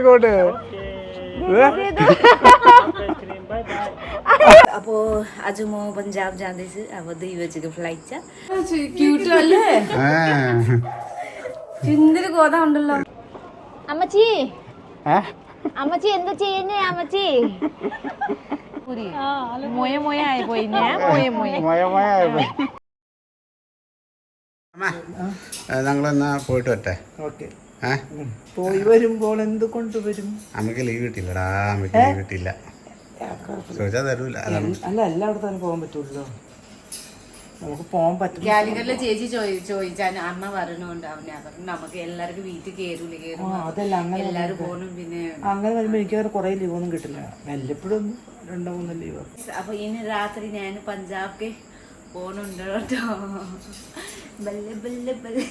അങ്ങോട്ട് അപ്പോ അജുമോ പഞ്ചാബ് ജാന്തേസ് അപ്പൊ ദൈവച്ചക്ക് ഫ്ലൈറ്റ് ക്യൂട്ട് ഉണ്ടല്ലോ. അമ്മച്ചി. അമ്മച്ചി എന്താ ചെയ്യുന്നേ അമ്മച്ചി? ഞങ്ങളെന്നാ പോയിട്ട് വട്ടെ പോയി വരുമ്പോൾ എന്ത് കൊണ്ടുവരും അമ്മയ്ക്ക് ലീവ് കിട്ടില്ലടാ അമ്മയ്ക്ക് ലീവ് കിട്ടില്ല ചോദിച്ചാൽ തരൂല. അല്ല എല്ലായിടത്തും തന്നെ പോകാൻ പറ്റുള്ളൂ. നമുക്ക് പോകാൻ പറ്റും. കാലിക്കറ്റിലെ ചേച്ചി ചോദി- ചോദിച്ചാൽ അമ്മ വരണുണ്ട്. അവനെ പറഞ്ഞു നമുക്ക് എല്ലാവർക്കും വീട്ടിൽ കേറൂല കേറും അതല്ല അങ്ങനെ എല്ലാരും പോകണം പിന്നെ. അങ്ങനെ വരുമ്പോൾ എനിക്ക് കുറേ ലീവൊന്നും കിട്ടില്ല. വല്ലപ്പോഴും രണ്ടോ മൂന്നോ ലീവ് അപ്പൊ ഇനി രാത്രി ഞാൻ പഞ്ചാബ്ക്ക് പോണുണ്ട് കേട്ടോ. ബല്ലെ ബല്ലെ ബല്ലെ.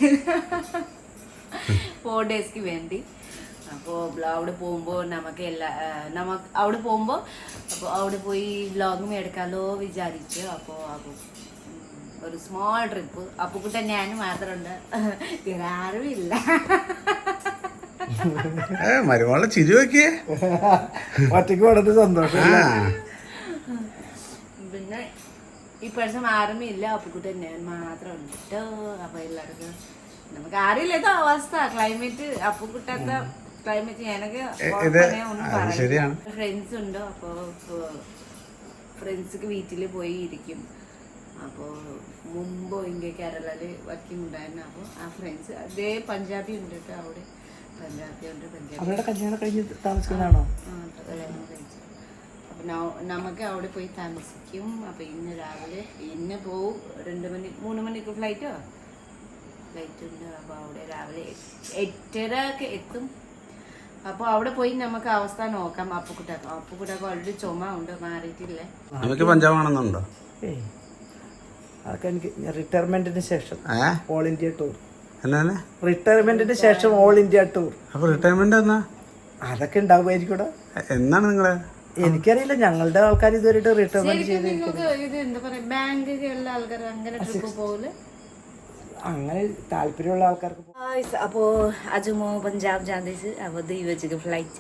ഫോർ ഡേയ്സ്ക്ക് വേണ്ടി. അപ്പോൾ അവിടെ പോകുമ്പോൾ നമുക്ക് എല്ലാ നമുക്ക് അവിടെ പോകുമ്പോൾ അപ്പോൾ അവിടെ പോയി വ്ളോഗും എടുക്കാലോ വിചാരിച്ചു അപ്പോൾ അപ്പോൾ ഒരു സ്മോൾ ട്രിപ്പ് അപ്പോൾ ഞാനും ഞാൻ മാത്രമുണ്ട്. വേറെ ആരും ഇല്ല. മരുമോളെ ചിരി നോക്കിയേ. ഒറ്റയ്ക്ക് വളരെ സന്തോഷം ആ. പിന്നെ ഈ പ്രാവശ്യം ആരും ഇല്ല അപ്പുക്കുട്ടൻ ഞാൻ മാത്രം ഉണ്ട് കേട്ടോ അപ്പൊ എല്ലാവർക്കും നമുക്ക് അറിയില്ലതോ അവസ്ഥ. ക്ലൈമറ്റ് അപ്പുക്കുട്ടാത്ത ക്ലൈമറ്റ് ഞാനൊക്കെ ഇത് ശരിയാണ്. ഫ്രണ്ട്സ് ഉണ്ട്? അപ്പോ ഫ്രണ്ട്സൊക്കെ വീട്ടിൽ പോയി ഇരിക്കും. അപ്പോൾ മുമ്പ് ഇങ്ങനെ കേരളയിൽ വർക്കിംഗ് ഉണ്ടായിരുന്നു. അപ്പോൾ ആ ഫ്രണ്ട്സ് അതേ പഞ്ചാബി ഉണ്ട് കേട്ടോ അവിടെ. പഞ്ചാബി ഉണ്ട് പഞ്ചാബി അവരുടെ കല്യാണം കഴിഞ്ഞ് താമസിക്കുന്നതാണോ? കല്യാണം കഴിച്ചു. അപ്പൊ നമുക്ക് അവിടെ പോയി താമസിക്കും. അപ്പൊ ഇന്ന് രാവിലെ ഇന്ന് പോവും. രണ്ട് മണി മൂന്ന് മണിക്ക് ഫ്ലൈറ്റോ ഫ്ലൈറ്റ് ഉണ്ട് അപ്പൊ അവിടെ രാവിലെ എട്ടര ഒക്കെ എത്തും. അപ്പൊ അവിടെ പോയി നമുക്ക് അവസ്ഥ നോക്കാം. അപ്പുക്കുട്ടാക്കും അപ്പുക്കുട്ടാക്കും ഓൾറെഡി ചുമ ഉണ്ട്. മാറിയിട്ടില്ല? നമുക്ക് പഞ്ചാബ് ആണെന്നുണ്ടോ ഏയ്. അതൊക്കെ എനിക്ക് റിട്ടയർമെന്റിന് ശേഷം. ഓൾ ഇന്ത്യ ടൂർ എന്നാണ്? റിട്ടയർമെന്റിന് ശേഷം ഓൾ ഇന്ത്യ ടൂർ അപ്പൊ റിട്ടയർമെന്റ് എന്നാ? അതൊക്കെ ഉണ്ടാവുമായിരിക്കും എന്നാണ് നിങ്ങൾ? എനിക്കറിയില്ല. ഞങ്ങളുടെ ആൾക്കാർ ഇതുവരെ റിട്ടയർമെന്റ് ചെയ്ത് നിങ്ങൾക്ക് അങ്ങനെ താല്പര്യമുള്ള ആൾക്കാർക്ക് अब आज म पन्जाब जाँदैछु अब दुई बजीको फ्लाइट छ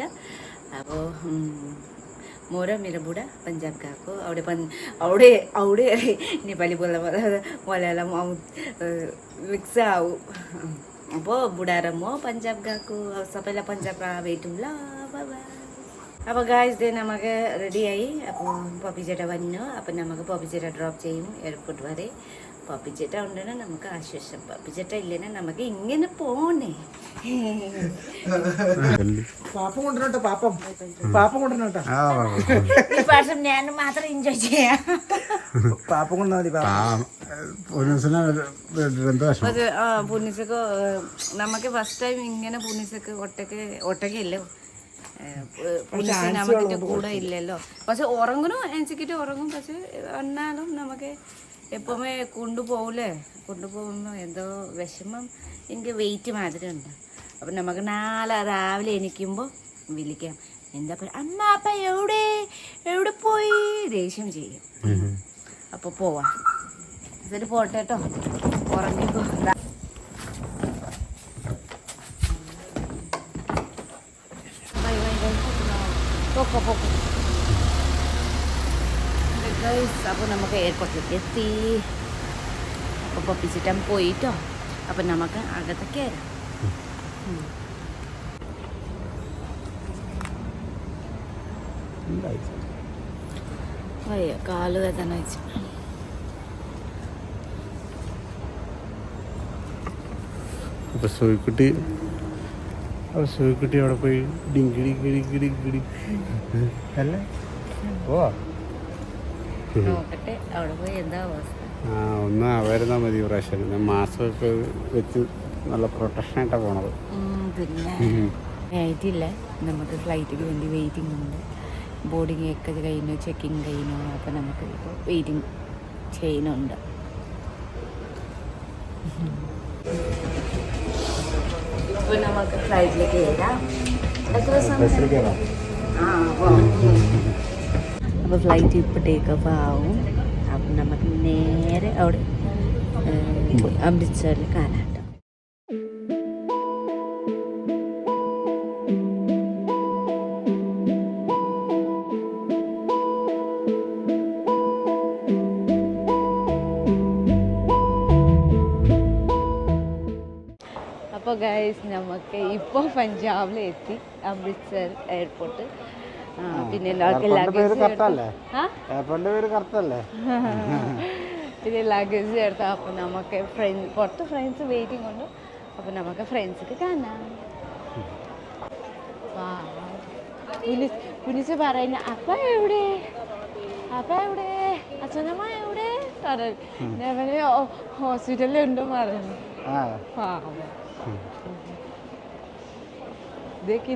अब म र मेरो बुढा पन्जाब गएको औडे पन् औडे औडे नेपाली बोल्दा बोल्दा मलयालम आउ मिक्स आउ अब बुढा र म पन्जाब गएको अब सबैलाई पन्जाबमा भेटौँ ल बाबा अब गाइस दे नमक रेडी आई अब पपी जेटा बनो अब नमक पपी जेटा ड्रप चाहिए एयरपोर्ट भरे വരെ ഉണ്ടെങ്കിൽ നമുക്ക് ആശ്വാസം. പപ്പിച്ചേട്ട ഇല്ലെങ്കിൽ നമുക്ക് ഇങ്ങനെ പോണേ. പാപ്പം കൊണ്ടുവരട്ടെ പാപ്പം. പാപ്പം കൊണ്ടുവരട്ടെ ആ ഈ പ്രാവശ്യം ഞാൻ മാത്രം എൻജോയ് ചെയ്യാം. പാപ്പം കൊണ്ടുവന്നാൽ പുണ്യസക്ക് നമുക്ക് ഫസ്റ്റ് ടൈം ഇങ്ങനെ പുണ്യസക്ക് ഒട്ടക്ക് ഒട്ടക്കല്ലോ പൂർണിസ കൂടെ ഇല്ലല്ലോ. പക്ഷെ ഉറങ്ങണോ എനിച്ചിട്ട് ഉറങ്ങും. പക്ഷെ എന്നാലും നമുക്ക് എപ്പോഴുമേ കൊണ്ടുപോകൂലേ കൊണ്ടുപോകുമ്പോൾ എന്തോ വിഷമം. എനിക്ക് വെയിറ്റ് മാതിരി ഉണ്ട് അപ്പം നമുക്ക് നാളെ രാവിലെ എണീക്കുമ്പോൾ വിളിക്കാം. എന്താ പറയുക അമ്മ അപ്പ എവിടെ? എവിടെ പോയി? ദേഷ്യം ചെയ്യും. അപ്പോൾ പോവാം. ഇതൊരു പോട്ടെട്ടോ ഉറങ്ങിക്കോ ദാ. Bye, bye, bye. പോക്കോ പോക്കോ അപ്പോൾ നമുക്ക് എയർപോർട്ടിലേക്ക് എത്തി. അപ്പോൾ പൊപ്പിച്ചിട്ടാൻ പോയിട്ടോ. അപ്പം നമുക്ക് അകത്ത് കയറാം. അയ്യോ കാൽ വേദന വെച്ചു. അപ്പൊ സോയിക്കുട്ടി അപ്പൊ സോയിക്കുട്ടി അവിടെ പോയി ഡിങ്കിടി ഗിടി ഗിടി ഗിടി അല്ലേ? ഓ നോക്കട്ടെ അവിടെ പോയി എന്താ അവസ്ഥ? ആ ഒന്ന് അവരുന്നാ മതി പ്രാവശ്യം. ഞാൻ മാസ്കൊക്കെ വെച്ച് നല്ല പ്രൊട്ടക്ഷൻ ആയിട്ടാ പോണത് പിന്നെ ആയിട്ടില്ല. നമുക്ക് ഫ്ലൈറ്റിന് വേണ്ടി വെയിറ്റിംഗ് ഉണ്ട്. ബോർഡിങ് ഒക്കെ കഴിഞ്ഞു ചെക്കിങ് കഴിഞ്ഞു. അപ്പം നമുക്ക് ഇപ്പോൾ വെയിറ്റിംഗ് ചെയ്യുന്നുണ്ട്. ഇപ്പോൾ നമുക്ക് ഫ്ലൈറ്റിലേക്ക് കയറാം എത്ര സമയം? ആ അപ്പോൾ ഫ്ലൈറ്റ് ഇപ്പോൾ ടേക്ക് ഓഫ് ആവും. അപ്പം നമുക്ക് നേരെ അവിടെ അമൃത്സറിൽ കാണാം അപ്പോൾ ഗൈസ് നമുക്ക് ഇപ്പോൾ പഞ്ചാബിലെത്തി അമൃത്സർ എയർപോർട്ട് പിന്നെ പിന്നെ ലഗേജ് എടുത്തു. അപ്പോൾ നമുക്ക് ഫ്രണ്ട്സ് പുറത്ത് ഫ്രണ്ട്സ് വെയിറ്റിംഗ് ഉണ്ട്. അപ്പോൾ നമുക്ക് ഫ്രണ്ട്സിക്ക് കാണാം. കുനിച്ച് പറയുന്ന അപ്പ എവിടെ? അപ്പ എവിടെ? അച്ഛനമ്മ എവിടെ? പറഞ്ഞു ഹോസ്പിറ്റലിൽ ഉണ്ടോ പറഞ്ഞു. ആ. ഇതൊക്കെ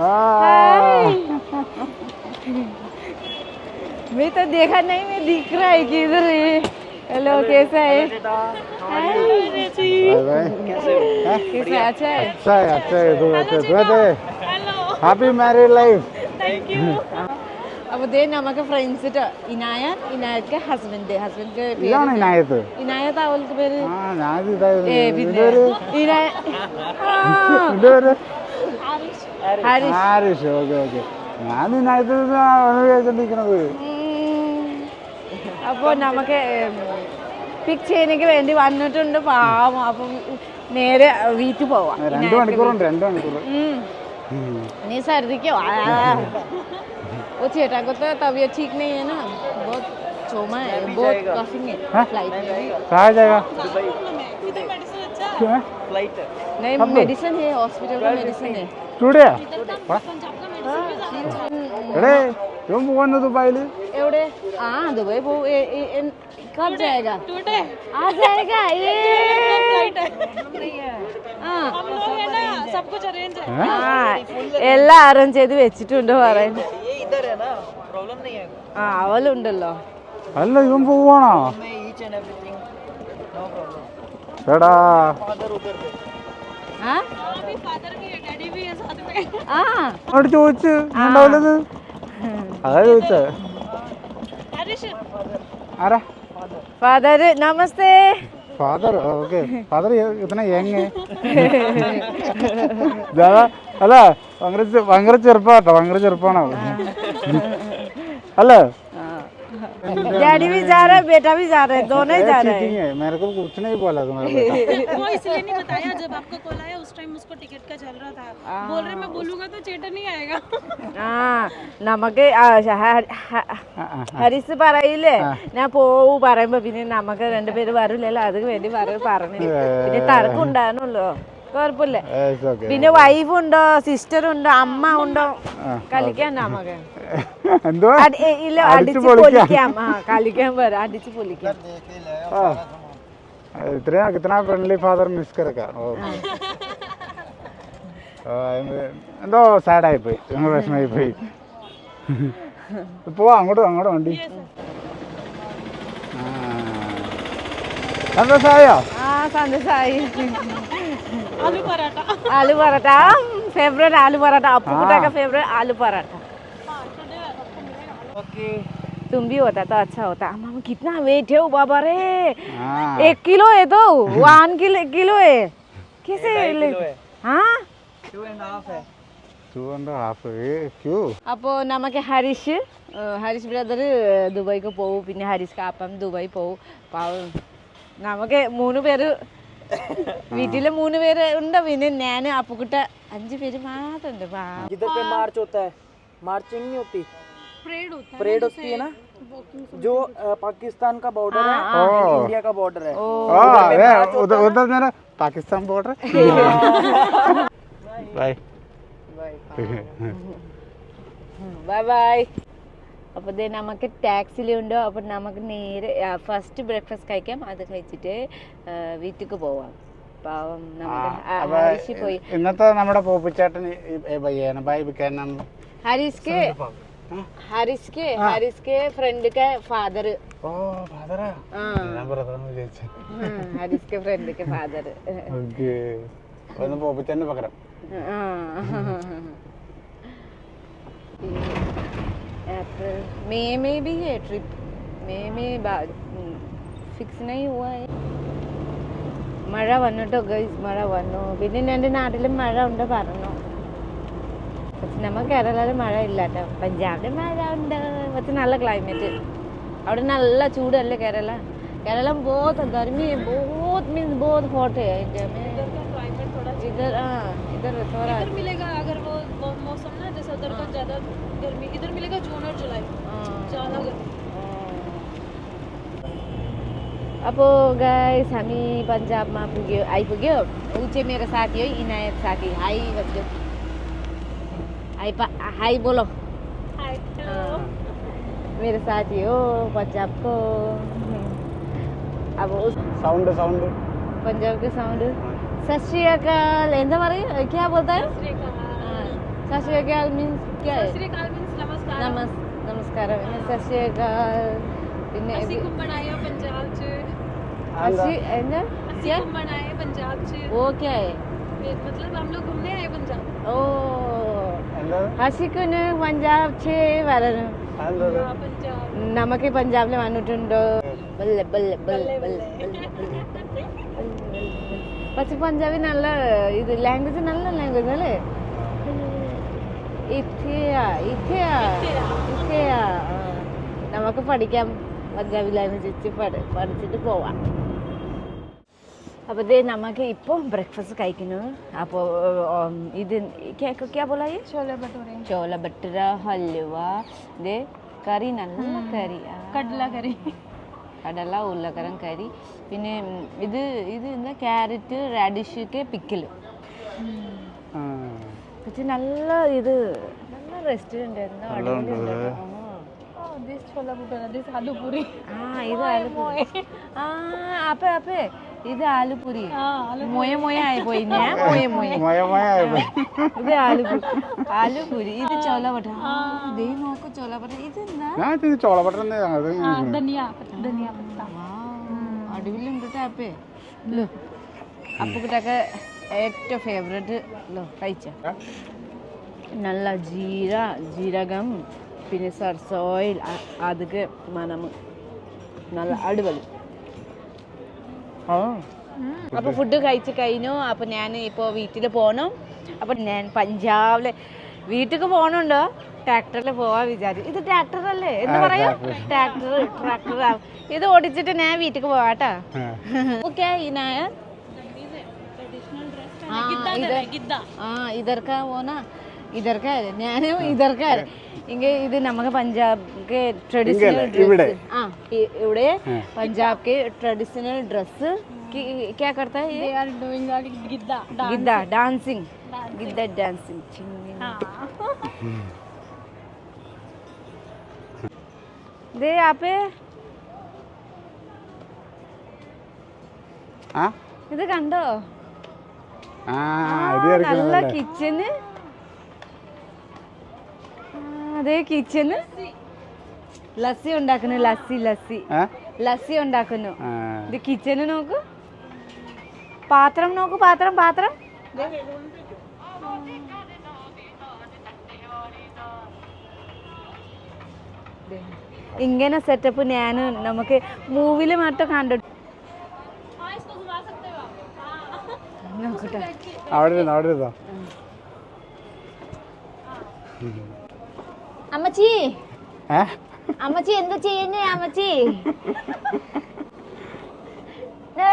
मैं तो देखा नहीं मैं दिख रहा है किधर है। हेलो कैसा है? अच्छा है? अच्छा है अच्छा है तू अच्छा happy married life thank you अब दे नमक फ्रेंड्स ट इनायत इनायत के हस्बैंड है। हस्बैंड के पेर इला इनायत? इनायत आवल के पेर हाँ नाजी दा ए इनायत हाँ। ഹരിഷ് ആരിഷ് ഓക്കെ ഓക്കെ ഞാൻ ഇനായത്ത് കേൾച്ചോണ്ടിരിക്കണത് അപ്പോൾ നമുക്ക് പിക്ക് ചെയ്യാനൊക്കെ വേണ്ടി വന്നിട്ടുണ്ട് പാവം അപ്പം നേരെ വീട്ടിൽ പോവാം രണ്ട് മണിക്കൂറുണ്ട് രണ്ട് മണിക്കൂർ ഉം. नहीं सर्दी क्यों आया वो चेटा को तो तबीयत ठीक नहीं है ना बहुत चोमा है बहुत कफिंग है हाँ? फ्लाइट में भी कहा जाएगा क्यों है नहीं मेडिसिन है हॉस्पिटल का मेडिसिन है टुडे എടേ ഇവൻ പോകുന്നു ദുബായില് एवढे हाँ दुबई वो ए, ए, ए, कब जाएगा आ जाएगा ये हाँ ആ എല്ലാം അറേഞ്ച് ചെയ്ത് വെച്ചിട്ടുണ്ട് പറയുന്നത് ये इधर है ना प्रॉब्लम नहीं है ആ അവളുണ്ടല്ലോ അല്ല ഇവൻ പോവാണോ मैं each and everything no problem എടാ फादर उधर थे ആ ആ അവിടെ ചോദിച്ചു ഉണ്ടാവില്ലത്? അതാ ചോദിച്ച. ആരാ? ഫാദർ നമസ്തേ. Father okay. ഫാദർ ഇത്തന യങ് അല്ല ഭയങ്കര ഭയങ്കര ചെറുപ്പാട്ടോ ഭയങ്കര ചെറുപ്പാണോ അല്ല? डैडी भी जा रहा है बेटा भी जा रहा है दोनों ही जा रहे हैं चीटिंग है मेरे को कुछ नहीं बोला तुम्हारा बेटा वो इसलिए नहीं बताया जब आपका कॉल आया उस टाइम उसको टिकट का चल रहा था बोल रहे मैं बोलूंगा तो चेटा नहीं आएगा ആ നമുക്ക് ആ, ഹ- ഹ- ആ, ആ. ഹരിസ് പറയില്ലേ ഞാൻ പോവും പറയുമ്പോ പിന്നെ നമുക്ക് രണ്ടുപേര് വരില്ലല്ലോ അത് വേണ്ടി പറ- പറഞ്ഞു പിന്നെ തർക്കുണ്ടായിരുന്നല്ലോ കുഴപ്പമില്ല It's okay. പിന്നെ വൈഫ് ഉണ്ടോ സിസ്റ്റർ ഉണ്ടോ അമ്മ ഉണ്ടോ കളിക്കാൻ നമുക്ക് എന്തോ സാഡായി പോയി പ്രശ്നമായി പോയി പോവാ അങ്ങോട്ടും അങ്ങോട്ടും വണ്ടി. സന്തോഷായോ? സന്തോഷായി. ആലു പൊറോട്ട. ഫേവറേറ്റ് ആലു പൊറോട്ട. അപ്പുക്കുട്ടൊക്കെ ഫേവറേറ്റ് ആലു പൊറോട്ട. ओके तुम भी होता तो अच्छा होता मामा कितना वेट है वो बाबा रे ആ एक किलो है तो वन किलो किलो है कैसे ले- किलो है। हाँ टू एंड हाफ है ടു ആൻഡ് ഹാഫ് ക്യൂ അപ്പോൾ നമുക്ക് ഹരീഷ് ഏഹ് ഹരീഷ് ബ്രദർ ദുബായിക്ക് പോവും പിന്നെ ഹരീഷ് കാപ്പം ദുബായി പോവും പാവം നമുക്ക് മൂന്ന് പേര് വീട്ടില് മൂന്ന് പേര് ഉണ്ട് പിന്നെ ഞാൻ അപ്പുക്കുട്ട അഞ്ച് പേര് മാത്രമുണ്ട് പാവം जिधर पे मार्च होता है मार्चिंग नहीं होती परेड होता परेड होती है ना जो अ, पाकिस्तान का बॉर्डर है इंडिया का बॉर्डर है ആ അതെ ഉദ- ഉദർ നേരം Pakistan border bye bye bye അപ്പോൾ ദേ നമുക്ക് ടാക്സിലുണ്ട് അപ്പോൾ നമുക്ക് നേരെ ഫസ്റ്റ് ബ്രേക്ക്ഫാസ്റ്റ് കഴിക്കാം അത് കഴിച്ചിട്ട് ആ, വീട്ടിലേക്ക് പോവാം പാവം നമുക്ക് ആ, ഹരീഷ് പോയി ഇന്നത്തെ നമ്മുടെ പോപ്പിച്ചേട്ടൻ ഭയ്യാണ് ബൈ ബിക്കാൻ हरीश के हरीश के हरीश के फ्रेंड का फादर ഓ ഫാദറാ ഞാൻ ബ്രദറാന്ന് വിചാരിച്ചു हरीश के फ्रेंड के फादर ഓക്കെ ഒന്ന് പോപ്പിച്ചേട്ടന് പകരം अप्रैल मई में भी है ट्रिप मई में बाद ഫിക്സ് नहीं हुआ है മഴ വന്നിട്ടോ ഗൈസ് മഴ വന്നു പിന്നെ എൻ്റെ നാട്ടിലും മഴ ഉണ്ട് പറഞ്ഞു പക്ഷെ നമ്മൾ കേരളത്തിൽ മഴ ഇല്ല കേട്ടോ പഞ്ചാബിൽ മഴ ഉണ്ട് പക്ഷെ നല്ല ക്ലൈമറ്റ് അവിടെ നല്ല ചൂടല്ലേ കേരള केरला में बहुत गर्मी है बहुत मीन्स बहुत हॉट है इंडिया में क्लाइमेट थोड़ा इधर हाँ इधर थोड़ा इधर मिलेगा अगर वो वो मौसम ना जैसे उधर का ज्यादा गर्मी इधर मिलेगा जून और जुलाई हाँ, ज्यादा गर्मी അപ്പോൾ ഗൈസ് हामी पन्जाबमा पुग्यो आइपुग्यो ऊ चाहिँ मेरो साथी हो इनायत साथी हाई भन्छु हाय हाय बोलो हाय मेरे साथी हो पंजाब को अब साउंड साउंड पंजाब के साउंड सत श्रीकाल है क्या बोलता है सत श्रीकाल मीन्स क्या है नमस्कार नमस्कार सत श्रीकाल ਅਸੀਂ ਘੁੰਮਣ ਆਏ ਹਾਂ ਪੰਜਾਬ 'ਚ ਅਸੀਂ ਇਹਨਾਂ ਅਸੀਂ ਘੁੰਮਣ ਆਏ ओ ഹസിക്കുന് പഞ്ചാബ് വരണു നമുക്ക് പഞ്ചാബിൽ വന്നിട്ടുണ്ടോ? പക്ഷെ പഞ്ചാബി നല്ല ഇത് ലാംഗ്വേജ് നല്ല ലാംഗ്വേജ് അല്ലേ? നമുക്ക് പഠിക്കാം. പഞ്ചാബി ലാംഗ്വേജ് പഠിച്ചിട്ട് പോവാം. അപ്പോൾ ദേ നമുക്ക് ഇപ്പോൾ ബ്രേക്ക്ഫാസ്റ്റ് കഴിക്കുന്നു. അപ്പോൾ ഇത് ക്യാ ബോലായി ചോല ഭട്ടൂര ചോല ഭട്ടൂര ഹൽവ ദേ കറി നല്ല കറി. കടല കറി. കടല ഉരുളക്കരം കറി. പിന്നെ ഇത് ഇത് എന്താ? ക്യാരറ്റ് റാഡിഷ് ഒക്കെ പിക്കിൽ പക്ഷെ നല്ല ഇത് നല്ല റെസ്റ്റോറന്റ് ആയിരുന്നു ദിസ് ദിസ് ആ ഇത് ആ അപ്പേ അപ്പേ. ഇത് ആലുപുരി. മൊയ മൊയ ആയിപ്പോയി ഞാൻ മൊയ മൊയ ഇത് ആലുപുരി. ആലുപുരി. ഇത് ചോലപട്ട ദേ നോക്കൂ ചോലപട്ട ഇത് എന്താ ചോളപട്ട അടിപൊളിയുണ്ട് ടാപ്പേ ലോ. അപ്പുക്കുട്ടൊക്കെ ഏറ്റവും ഫേവറേറ്റ് ലോ കഴിച്ച? നല്ല ജീര ജീരകം പിന്നെ സർസ ഓയിൽ അതുക്ക് മനം നല്ല അടിപൊളി. അപ്പൊ ഫുഡ് കഴിച്ച് കഴിഞ്ഞു. അപ്പൊ ഞാൻ ഇപ്പൊ വീട്ടിൽ പോണു. അപ്പൊ ഞാൻ പഞ്ചാബിലെ വീട്ടിൽ പോണുണ്ടോ? ട്രാക്ടറിൽ പോവാ വിചാരിച്ചു. ഇത് ട്രാക്ടർ അല്ലേ എന്ന് പറയാ. ട്രാക്ടർ ട്രാക്ടർ ഇത് ഓടിച്ചിട്ട് ഞാൻ വീട്ടിൽ പോവാട്ടാ. ഓക്കെ ഇനാ ആ ഇതൊക്കെ പോനാ ഇതർക്കാര്. ഞാനും ഇതർക്കാര്. ഇങ്ക ഇത് നമുക്ക് പഞ്ചാബ്ക്ക് ട്രഡീഷണൽ ഡ്രസ് ആ ഇവിടെ പഞ്ചാബ്ക്ക് ട്രഡീഷണൽ ഡ്രസ് क्या करता है ഇത് കണ്ടോ? നല്ല കിച്ചന് അതെ കിച്ചന് ലസ്സി ഉണ്ടാക്കുന്നു ലസ്സി ലസ്സി. ലസ്സി ഉണ്ടാക്കുന്നു. ഇത് കിച്ചന് നോക്ക്. പാത്രം നോക്ക് പാത്രം പാത്രം. ഇങ്ങനെ സെറ്റപ്പ് ഞാനും നമുക്ക് മൂവിൽ മറ്റും കണ്ടു. നോക്കട്ടെ അവിടെ അവിടെ അമ്മച്ചി. അമ്മച്ചി എന്ത് ചെയ്യുന്നേ അമ്മച്ചി? No.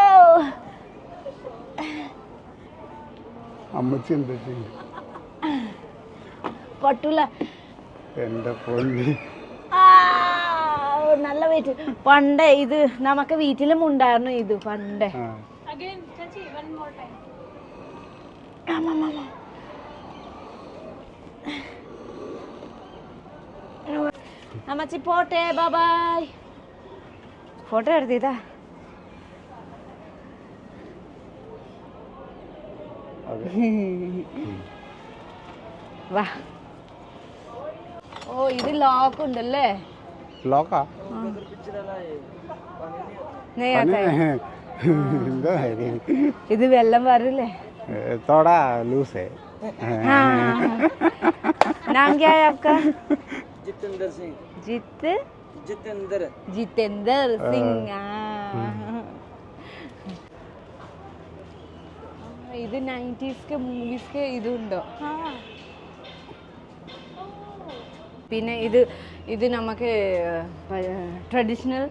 അമ്മച്ചി എന്താ ചെയ്യും? പട്ടൂല എന്റെ പൊന്നി. ആ, നല്ല വെയിറ്റ് പണ്ടേ ഇത് നമുക്ക് വീട്ടിലും ഉണ്ടായിരുന്നു ഇത് പണ്ടേ. ആ. ಅಮ್ಮಚ್ಚಿ ಫೋಟೆ ಬಾಬಾಯ್ ಫೋಟೋ ಹಿಡ್ದಿದಾ വാ ഓ ഇത് ലോക്ക് ഉണ്ടല്ലേ ലോക്കാ ഇത് വെള്ളം വരില്ലേ തോടാ ലൂസേ നാം ക്യാ ആപ്കാ जितेंद्र सिंह जित जितेंद्र जितेंद्र सिंह हाँ। ഇത് നയൻറ്റീസ്ക്ക് മൂവീസ്ക്ക് ഇതുണ്ടോ हाँ പിന്നെ ഇത് ഇത് നമുക്ക് ട്രഡീഷണൽ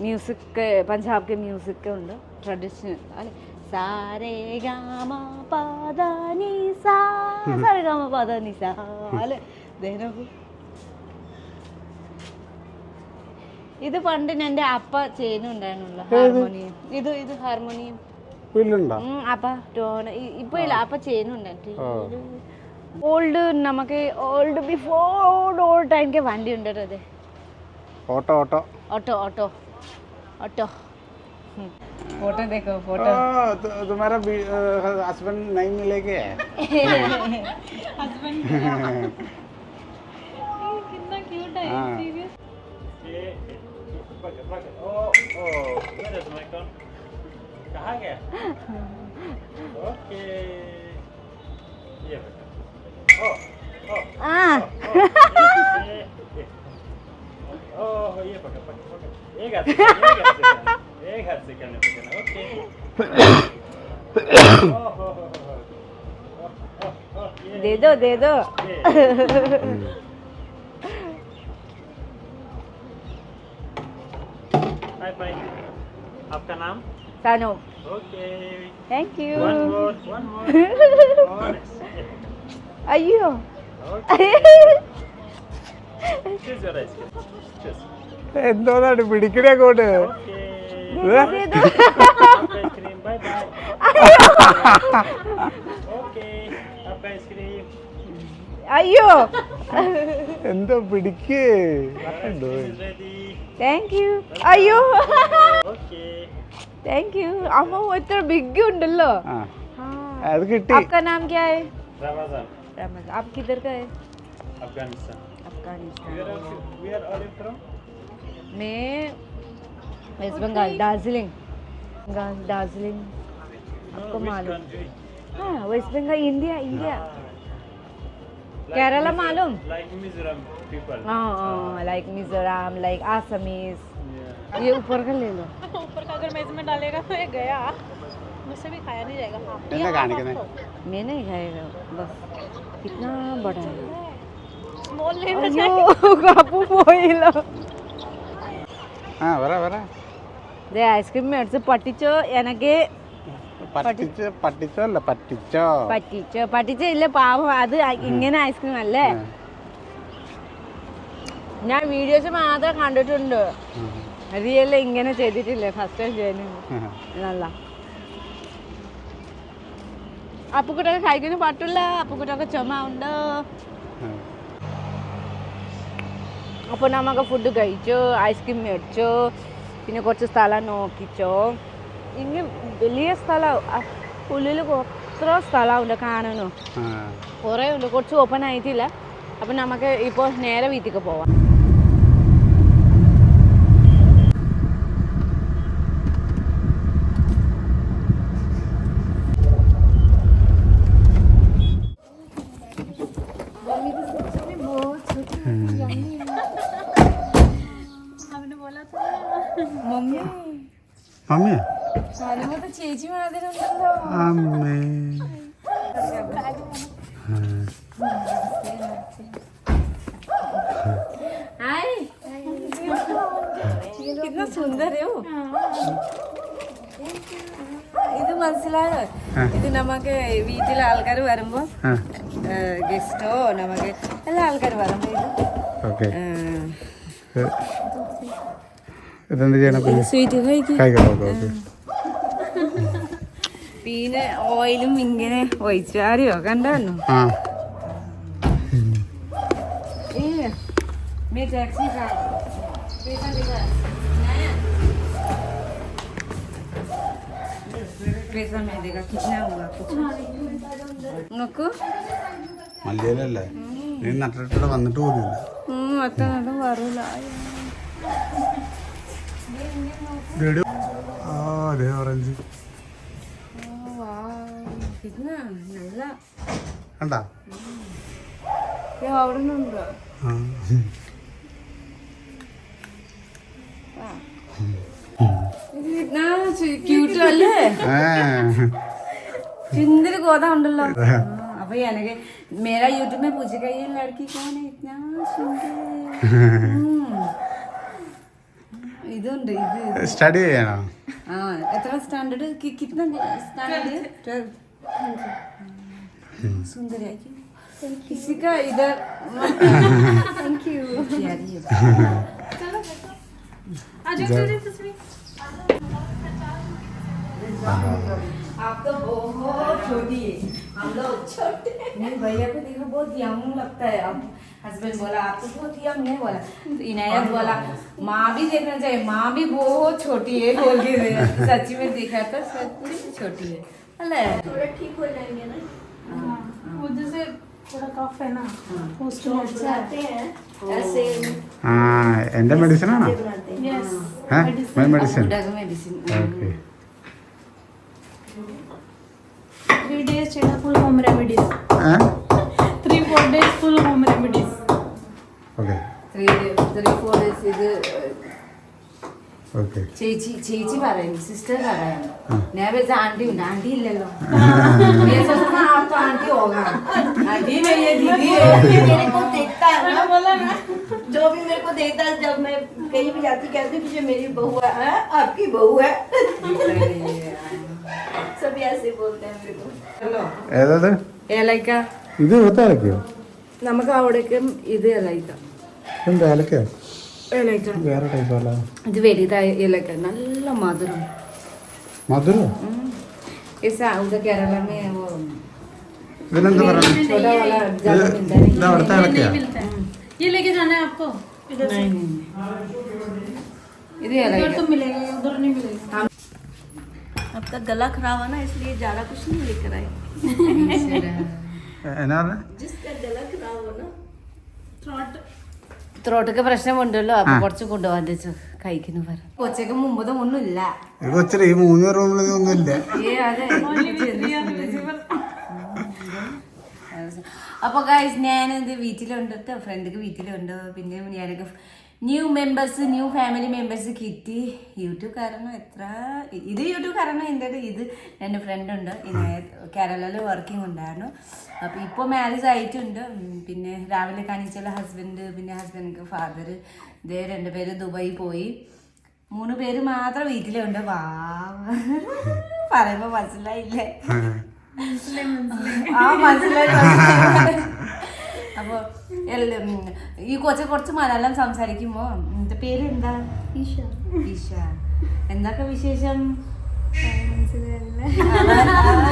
മ്യൂസിക് പഞ്ചാബ് മ്യൂസിക് ഉണ്ട് ട്രഡീഷണൽ അല്ലെ സാരേ ഗാമ പദ നി സാ സാരേ ഗാമ പദ നി സാ അല്ലെ ദേ ഇത് പണ്ട് എൻ്റെ അപ്പ ചെയ്യുന്നുണ്ടായിരുന്നുള്ള ഹാർമോണിയം ഇത് ഇത് ഹാർമോണിയം വീട്ടിലുണ്ടോ ഉം, അപ്പ ടോൺ ഇപ്പൊ ഇല്ല അപ്പ ചെയ്യുന്നുണ്ട് ഓൾഡ് നമുക്ക് ഓൾഡ് ബിഫോർ ഓൾഡ് ടൈം के വണ്ടി ഉണ്ട് അതെ auto auto auto auto auto photo देखो फोटो ओ, तुम्हारा हस्बैंड नहीं मिलेगे हस्बैंड कितना क्यूट है हाँ। Serious Praktje, praktje. Oh, oh. Wat is mijn kan? Daar hang je. Oké. Hier. Oh, oh. Ah. Oh, hier pakken, pakken, pakken. Ik had het, ik had het. Ik had het, ik had het. Oké. Oh, oh, oh. 내도 내도 आपका नाम Sano okay thank you one more one more अयो okay choose your ice cream choose എന്തോന്നാണ് പിടിക്കണേ അങ്ങോട്ട് okay दे दो आपका ice cream bye bye okay आपका ice cream अयो എന്തോ പിടിക്കേ is ready താങ്ക് യു അയ്യോ okay താങ്ക് യു അമ്മ ഇത്ര ബിഗ് ഉണ്ടല്ലോ ആ हाँ। അത് കിട്ടി आपका नाम क्या है Ramazan रमज आप किधर का है Afghanistan Afghanistan where are you, where are you from मैं वेस्ट बंगाल दार्जिलिंग बंगाल दार्जिलिंग आपको which मालूम country हाँ West Bengal India India Like Kerala Mizo- मालूम like Mizoram people हाँ like Mizoram like Assamese yeah ये ऊपर का ले लो ऊपर का अगर मेजरमेंट डालेगा तो ये गया मुझसे भी खाया नहीं जाएगा हाँ എന്നാ കാണിക്കുന്നേ मैं नहीं खाएगा बस कितना बड़ा है स्मॉल लेना അയ്യോ കാപ്പു പോയില്ലോ ആ പറ പറ ദേ ഐസ്ക്രീം മേടിച്ച് പട്ടിച്ചോ എനക്ക് പറ്റിച്ചോ പറ്റിച്ചോ അല്ല പറ്റിച്ചോ പറ്റിച്ചോ പറ്റിച്ചോ ഇല്ല പാവം അത് ഇങ്ങനെ ഐസ്ക്രീം അല്ലേ ആ. ഞാൻ വീഡിയോസ് മാത്രം കണ്ടിട്ടുണ്ട്. റിയൽ ഇങ്ങനെ ചെയ്തിട്ടില്ലേ? ഫസ്റ്റ് ടൈം ചെയ്യുന്നത്. നല്ല. അപ്പുക്കുട്ടൊക്കെ കഴിക്കുന്ന പറ്റില്ല അപ്പുക്കുട്ടൊക്കെ ചുമ ഉണ്ട് അപ്പൊ അപ്പോൾ നമുക്ക് ഫുഡ് കഴിച്ചു ഐസ്ക്രീം മേടിച്ചു പിന്നെ കുറച്ച് സ്ഥലം നോക്കിച്ചോ. ഇനി വലിയ സ്ഥലം ഉള്ളിൽ എത്ര സ്ഥലമുണ്ട് കാണാനോ. കുറേ ഉണ്ട് കുറച്ച് ഓപ്പൺ ആയിട്ടില്ല. അപ്പം നമുക്ക് ഇപ്പോൾ നേരെ വീട്ടിലേക്ക് പോവാം. മമ്മി സാധനമൊക്കെ ചേച്ചി ഉണ്ടല്ലോ അമ്മേ. സുന്ദർ ഹോ ഇത് മനസ്സിലായോ? ഇത് നമുക്ക് വീട്ടിലെ ആൾക്കാർ വരുമ്പോ ഗസ്റ്റോ നമുക്ക് എല്ലാ ആൾക്കാർ വരുമ്പോ ഇത് ഓക്കെ. ഇതെന്ത് ചെയ്യണം സ്വീറ്റ് കഴിക്കാം. Okay okay. പിന്നെ ഓയിലും ഇങ്ങനെ ഒഴിച്ചാരിയോ കണ്ടു ആ. നീ നട്ടിട്ടിട്ട് വന്നിട്ട് പോലും മറ്റേ നടും വരൂല. ആ അതെ ഓറഞ്ച് കിട്ടുന്ന നല്ല കണ്ടാ ഇത് അവിടെ നിന്നുണ്ടോ ആ ക്യൂട്ട് അല്ലേ ആ. ചിന്തിരി ഗോത ഉണ്ടല്ലോ अब ये ना कि मेरा यूट्यूब में पूछेगा ये लड़की कौन है इतना सुंदर हम्म। സ്റ്റഡി ചെയ്യണോ? ആ എത്ര സ്റ്റാൻഡേർഡ് സ്റ്റാൻഡേർഡ് സുന്ദരിയാക്കി. ഇത് താങ്ക് യു आप तो बहुत हम लोग छोटे भैया को देखो बहुत यंग लगता है। अब हस्बैंड बोला आप तो बहुत यंग है बोला। तो इनायत हाँ। बोला माँ भी देखना चाहिए। माँ भी बहुत छोटी है बोल के सच में देखा तो सच छोटी है। अल्लाह थोड़ा ठीक हो जाएँगे ना? हाँ, हाँ, वो जैसे थोड़ा कफ है ना उसको हैं। ऐसे हाँ एंड मेडिसिन है ना? यस हैं। Medicine medicine okay three days चेटा full home remedies ഏ three four days full home remedies okay three three four days ഇത് ഓക്കെ ചേച്ചി ചേച്ചി പറയുന്നു സിസ്റ്റർ പറയുന്നു ഞാൻ വെച്ച ആന്റി ഉണ്ട് ആന്റി ഇല്ലല്ലോ मैं सोचा था आप तो आंटी होगा आंटी नहीं है दीदी है मेरे को देखता है ना बोला ना जो भी मेरे को देखता है जब मैं कहीं भी जाती कहती कि ये मेरी बहू है "हाँ, आपकी बहू है ഏതത് ഏലക്ക ഇത് ഇവിടുത്തെ ഏലക്കയോ നമുക്ക് അവിടേക്കും ഇത് ഏലക്ക എന്ത് ഏലക്കയോ ഏലക്ക വേറെ ടൈപ്പ് അല്ല ഇത് വലുതായ ഏലക്ക നല്ല മധുരം മധുരോ ऐसा उधर केरला में वो ഇതിനെന്ത് പറയുന്നത് छोटा वाला ഇത് ज्यादा मिलता नहीं ഇത് അവിടുത്തെ ഏലക്കയാ मिलता है ये लेके जाना है आपको इधर से नहीं ഇത് इधर ഏലക്ക तो मिलेगा उधर नहीं मिलेगा आपका गला खराब है ना इसलिए ज्यादा कुछ नहीं लेकर आए എന്നാ പറഞ്ഞെ? जिसका गला खराब हो ना थ्रॉट ത്രോട്ടൊക്കെ പ്രശ്നമുണ്ടല്ലോ അപ്പൊ കുറച്ച് കൊണ്ടുപോകാൻ വെച്ചു കഴിക്കുന്നു പറ കൊച്ചൊക്കെ മുമ്പത് ഒന്നുമില്ല ഇത് കൊച്ചിരി ഈ മൂന്ന് റൂമിൽ ഒന്നുമില്ല ഏ അതെ അപ്പോൾ ഗൈസ് ഞാനിത് വീട്ടിലുണ്ട് കേട്ടോ ഫ്രണ്ടിക്ക് വീട്ടിലുണ്ട് പിന്നെ ഞാനൊക്കെ new members new family members കിട്ടി. യൂട്യൂബ് കാരണം എത്ര ഇത് യൂട്യൂബ് കാരണം എന്റെ ഇത് എന്റെ ഫ്രണ്ട് ഉണ്ട്. കേരളയിൽ വർക്കിംഗ് ഉണ്ടായിരുന്നു. അപ്പോൾ ഇപ്പോൾ മാരേജ് ആയിട്ടുണ്ട്. പിന്നെ രാവിലെ കാണിച്ചുള്ള ഹസ്ബൻഡ് പിന്നെ ഹസ്ബൻഡിന്റെ ഫാദർ ഇതേ രണ്ട് പേര് ദുബായി പോയി. മൂന്ന് പേര് മാത്രം വീട്ടിലുണ്ട്. വാ. പറയുമ്പോൾ മനസ്സിലായില്ലേ? ആ മനസ്സിലായി. മനസ്സിലായി. അപ്പൊ എല്ലാം ഉം, ഈ കൊച്ചു കുറച്ച് മലയാളം സംസാരിക്കുമ്പോ എന്റെ പേര് എന്താ ഈഷ ഈഷ എന്തൊക്കെ വിശേഷം?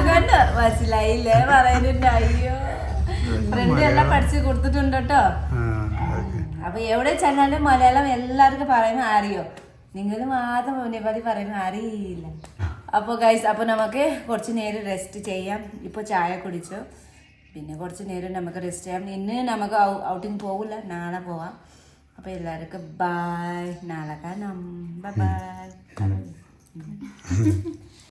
കണ്ടോ? മനസ്സിലായില്ലേ? പറയുന്നുണ്ട് അയ്യോ. ഫ്രണ്ട് എല്ലാം പഠിച്ചു കൊടുത്തിട്ടുണ്ട് കേട്ടോ. അപ്പൊ എവിടെ ചെന്നാലും മലയാളം എല്ലാവർക്കും പറയുന്ന അറിയോ നിങ്ങൾ മാത്രം നേപ്പാളി പറയുന്ന അറിയില്ല അപ്പോൾ ഗൈസ് അപ്പോൾ നമുക്ക് കുറച്ച് നേരം റെസ്റ്റ് ചെയ്യാം. ഇപ്പോൾ ചായ കുടിച്ചു. പിന്നെ കുറച്ച് നേരം നമുക്ക് റെസ്റ്റ് ചെയ്യാം. ഇന്ന് നമുക്ക് ഔട്ടിങ് പോകില്ല നാളെ പോവാം. അപ്പോൾ എല്ലാവർക്കും ബായ് നാളെ കാണാം. ബൈ